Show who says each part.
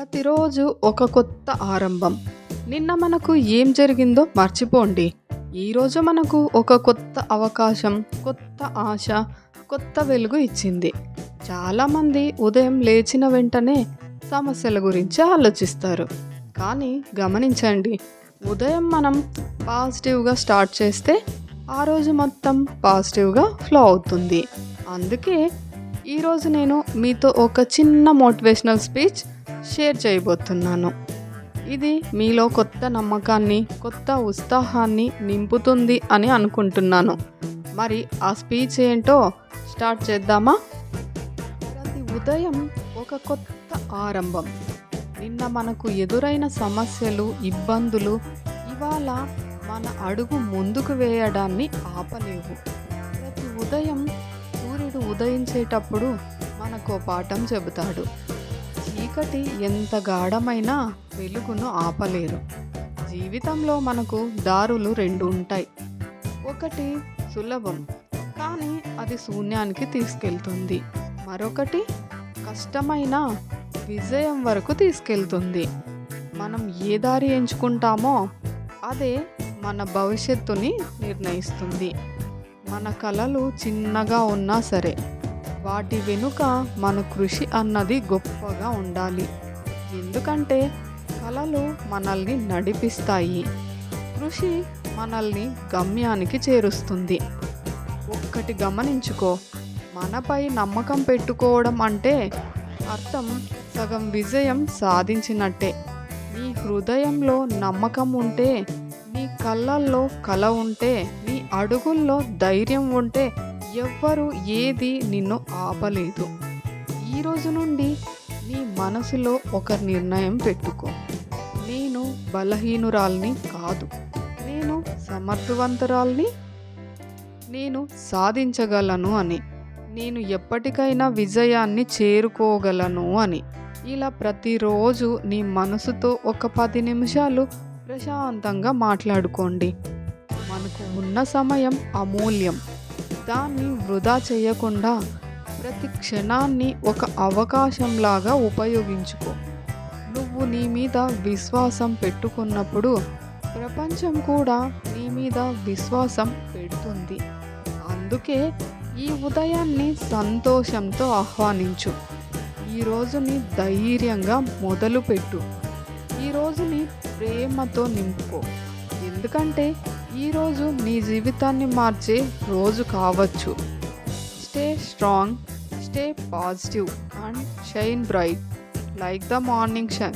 Speaker 1: ప్రతిరోజు ఒక కొత్త ఆరంభం. నిన్న మనకు ఏం జరిగిందో మర్చిపోండి. ఈరోజు మనకు ఒక కొత్త అవకాశం కొత్త ఆశ కొత్త వెలుగు ఇచ్చింది. చాలామంది ఉదయం లేచిన వెంటనే సమస్యల గురించి ఆలోచిస్తారు. కానీ గమనించండి ఉదయం మనం పాజిటివ్గా స్టార్ట్ చేస్తే ఆ రోజు మొత్తం పాజిటివ్గా ఫ్లో అవుతుంది. అందుకే ఈరోజు నేను మీతో ఒక చిన్న మోటివేషనల్ స్పీచ్ షేర్ చేయబోతున్నాను. ఇది మీలో కొత్త నమ్మకాన్ని కొత్త ఉత్సాహాన్ని నింపుతుంది అని అనుకుంటున్నాను. మరి ఆ స్పీచ్ ఏంటో స్టార్ట్ చేద్దామా? ప్రతి ఉదయం ఒక కొత్త ఆరంభం. నిన్న మనకు ఎదురైన సమస్యలు ఇబ్బందులు ఇవాళ మన అడుగు ముందుకు వేయడాన్ని ఆపలేవు. ప్రతి ఉదయం సూర్యుడు ఉదయించేటప్పుడు మనకు పాఠం చెబుతాడు. చీకటి ఎంత గాఢమైనా వెలుగును ఆపలేరు. జీవితంలో మనకు దారులు రెండు ఉంటాయి. ఒకటి సులభం కానీ అది శూన్యానికి తీసుకెళ్తుంది. మరొకటి కష్టమైన విజయం వరకు తీసుకెళ్తుంది. మనం ఏ దారి ఎంచుకుంటామో అదే మన భవిష్యత్తుని నిర్ణయిస్తుంది. మన కళలు చిన్నగా ఉన్నా సరే వాటి వెనుక మన కృషి అన్నది గొప్పగా ఉండాలి. ఎందుకంటే కళలు మనల్ని నడిపిస్తాయి. కృషి మనల్ని గమ్యానికి చేరుస్తుంది. ఒక్కటి గమనించుకో మనపై నమ్మకం పెట్టుకోవడం అంటే అర్థం సగం విజయం సాధించినట్టే. నీ హృదయంలో నమ్మకం ఉంటే నీ కళ్ళల్లో కళ ఉంటే అడుగుల్లో ధైర్యం ఉంటే ఎవ్వరు ఏది నిన్ను ఆపలేదు. ఈ రోజు నుండి నీ మనసులో ఒక నిర్ణయం పెట్టుకో. నేను బలహీనురాల్ని కాదు. నేను సమర్థవంతురాల్ని నేను సాధించగలను అని. నేను ఎప్పటికైనా విజయాన్ని చేరుకోగలను అని. ఇలా ప్రతిరోజు నీ మనసుతో ఒక పది నిమిషాలు ప్రశాంతంగా మాట్లాడుకోండి. మనకు ఉన్న సమయం అమూల్యం. దాన్ని వృధా చేయకుండా ప్రతి క్షణాన్ని ఒక అవకాశంలాగా ఉపయోగించుకో. నువ్వు నీ మీద విశ్వాసం పెట్టుకున్నప్పుడు ప్రపంచం కూడా నీ మీద విశ్వాసం పెడుతుంది. అందుకే ఈ ఉదయాన్ని సంతోషంతో ఆహ్వానించు. ఈ రోజుని ధైర్యంగా మొదలుపెట్టు. ఈ రోజుని ప్రేమతో నింపుకో. ఎందుకంటే ఈరోజు నీ జీవితాన్ని మార్చే రోజు కావచ్చు. Stay strong stay positive and shine bright like the morning sun